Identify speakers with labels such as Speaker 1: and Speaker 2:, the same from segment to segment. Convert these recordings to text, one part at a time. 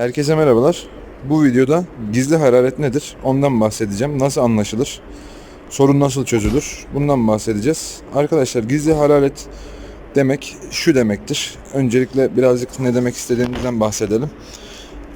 Speaker 1: Herkese merhabalar. Bu videoda gizli hararet nedir? Ondan bahsedeceğim. Nasıl anlaşılır? Sorun nasıl çözülür? Bundan bahsedeceğiz. Arkadaşlar gizli hararet demek şu demektir. Öncelikle birazcık ne demek istediğimizden bahsedelim.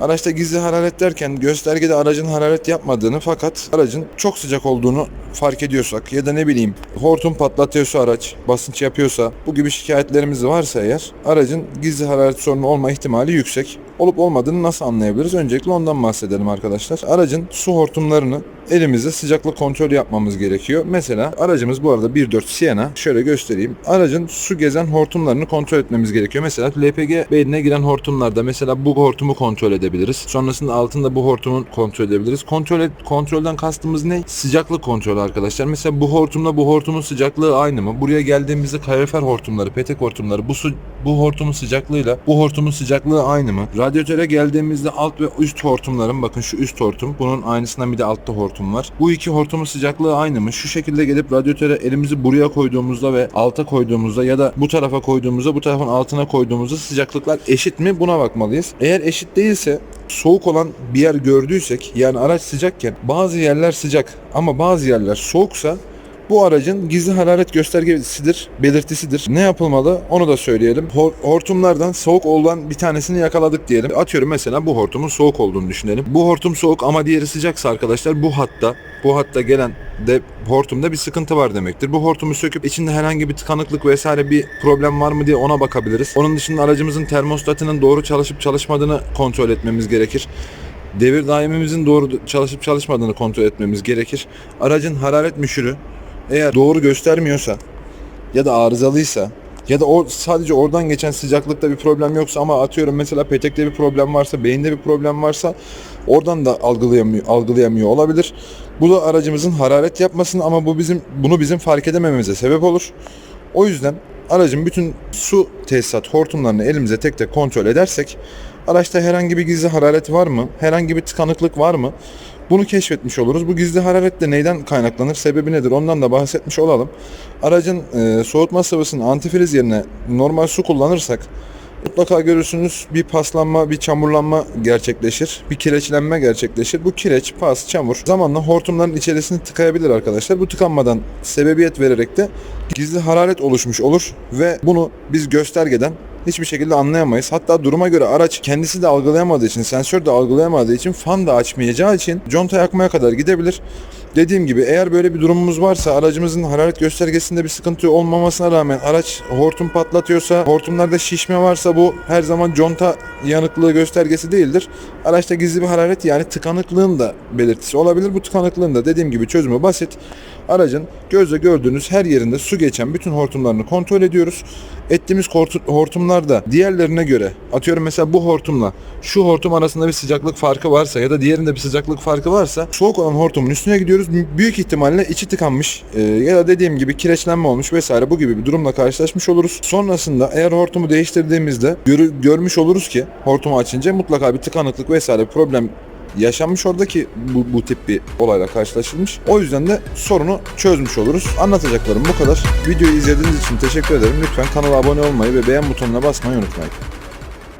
Speaker 1: Araçta gizli hararet derken göstergede aracın hararet yapmadığını fakat aracın çok sıcak olduğunu fark ediyorsak ya da ne bileyim hortum patlatıyorsa araç, basınç yapıyorsa bu gibi şikayetlerimiz varsa eğer aracın gizli hararet sorunu olma ihtimali yüksek. Olup olmadığını nasıl anlayabiliriz? Öncelikle ondan bahsedelim arkadaşlar. Aracın su hortumlarını elimizde sıcaklık kontrolü yapmamız gerekiyor. Mesela aracımız bu arada 1.4 Sienna. Şöyle göstereyim. Aracın su gezen hortumlarını kontrol etmemiz gerekiyor. Mesela LPG beynine giren hortumlarda mesela bu hortumu kontrol edebiliriz. Sonrasında altında bu hortumun kontrol edebiliriz. Kontrol et, kontrolden kastımız ne? Sıcaklık kontrolü arkadaşlar. Mesela bu hortumla bu hortumun sıcaklığı aynı mı? Buraya geldiğimizde kalorifer hortumları, petek hortumları bu su bu hortumun sıcaklığıyla bu hortumun sıcaklığı aynı mı? Radyatöre geldiğimizde alt ve üst hortumların bakın şu üst hortum bunun aynısından bir de altta hortum var. Bu iki hortumun sıcaklığı aynı mı? Şu şekilde gelip radyatöre elimizi buraya koyduğumuzda ve alta koyduğumuzda ya da bu tarafa koyduğumuzda bu tarafın altına koyduğumuzda sıcaklıklar eşit mi? Buna bakmalıyız. Eğer eşit değilse soğuk olan bir yer gördüysek yani araç sıcakken bazı yerler sıcak ama bazı yerler soğuksa bu aracın gizli hararet göstergesidir, belirtisidir. Ne yapılmalı onu da söyleyelim. Hor- hortumlardan soğuk olan bir tanesini yakaladık diyelim. Atıyorum mesela bu hortumun soğuk olduğunu düşünelim. Bu hortum soğuk ama diğeri sıcaksa arkadaşlar bu hatta bu hatta gelen de hortumda bir sıkıntı var demektir. Bu hortumu söküp içinde herhangi bir tıkanıklık vesaire bir problem var mı diye ona bakabiliriz. Onun dışında aracımızın termostatının doğru çalışıp çalışmadığını kontrol etmemiz gerekir. Devir daimimizin doğru çalışıp çalışmadığını kontrol etmemiz gerekir. Aracın hararet müşürü eğer doğru göstermiyorsa ya da arızalıysa ya da o sadece oradan geçen sıcaklıkta bir problem yoksa ama atıyorum mesela petekte bir problem varsa, beyinde bir problem varsa oradan da algılayamıyor, algılayamıyor olabilir. Bu da aracımızın hararet yapmasını ama bu bizim bunu bizim fark edemememize sebep olur. O yüzden aracın bütün su tesisat hortumlarını elimize tek tek kontrol edersek araçta herhangi bir gizli hararet var mı? Herhangi bir tıkanıklık var mı? Bunu keşfetmiş oluruz. Bu gizli hararet de neyden kaynaklanır? Sebebi nedir? Ondan da bahsetmiş olalım. Aracın e, soğutma sıvısını antifriz yerine normal su kullanırsak mutlaka görürsünüz bir paslanma, bir çamurlanma gerçekleşir. Bir kireçlenme gerçekleşir. Bu kireç, pas, çamur zamanla hortumların içerisini tıkayabilir arkadaşlar. Bu tıkanmadan sebebiyet vererek de gizli hararet oluşmuş olur ve bunu biz göstergeden hiçbir şekilde anlayamayız. Hatta duruma göre araç kendisi de algılayamadığı için, sensör de algılayamadığı için, fan da açmayacağı için conta yakmaya kadar gidebilir. Dediğim gibi eğer böyle bir durumumuz varsa aracımızın hararet göstergesinde bir sıkıntı olmamasına rağmen araç hortum patlatıyorsa, hortumlarda şişme varsa bu her zaman conta yanıklığı göstergesi değildir. Araçta gizli bir hararet yani tıkanıklığın da belirtisi olabilir. Bu tıkanıklığın da dediğim gibi çözümü basit. Aracın gözle gördüğünüz her yerinde su geçen bütün hortumlarını kontrol ediyoruz. Ettiğimiz hortu- hortumlarda diğerlerine göre atıyorum mesela bu hortumla şu hortum arasında bir sıcaklık farkı varsa ya da diğerinde bir sıcaklık farkı varsa soğuk olan hortumun üstüne gidiyoruz. Büyük ihtimalle içi tıkanmış e, ya da dediğim gibi kireçlenme olmuş vesaire bu gibi bir durumla karşılaşmış oluruz. Sonrasında eğer hortumu değiştirdiğimizde görü- görmüş oluruz ki hortumu açınca mutlaka bir tıkanıklık vesaire problem yaşanmış oradaki bu, bu tip bir olayla karşılaşılmış. O yüzden de sorunu çözmüş oluruz. Anlatacaklarım bu kadar. Videoyu izlediğiniz için teşekkür ederim. Lütfen kanala abone olmayı ve beğen butonuna basmayı unutmayın.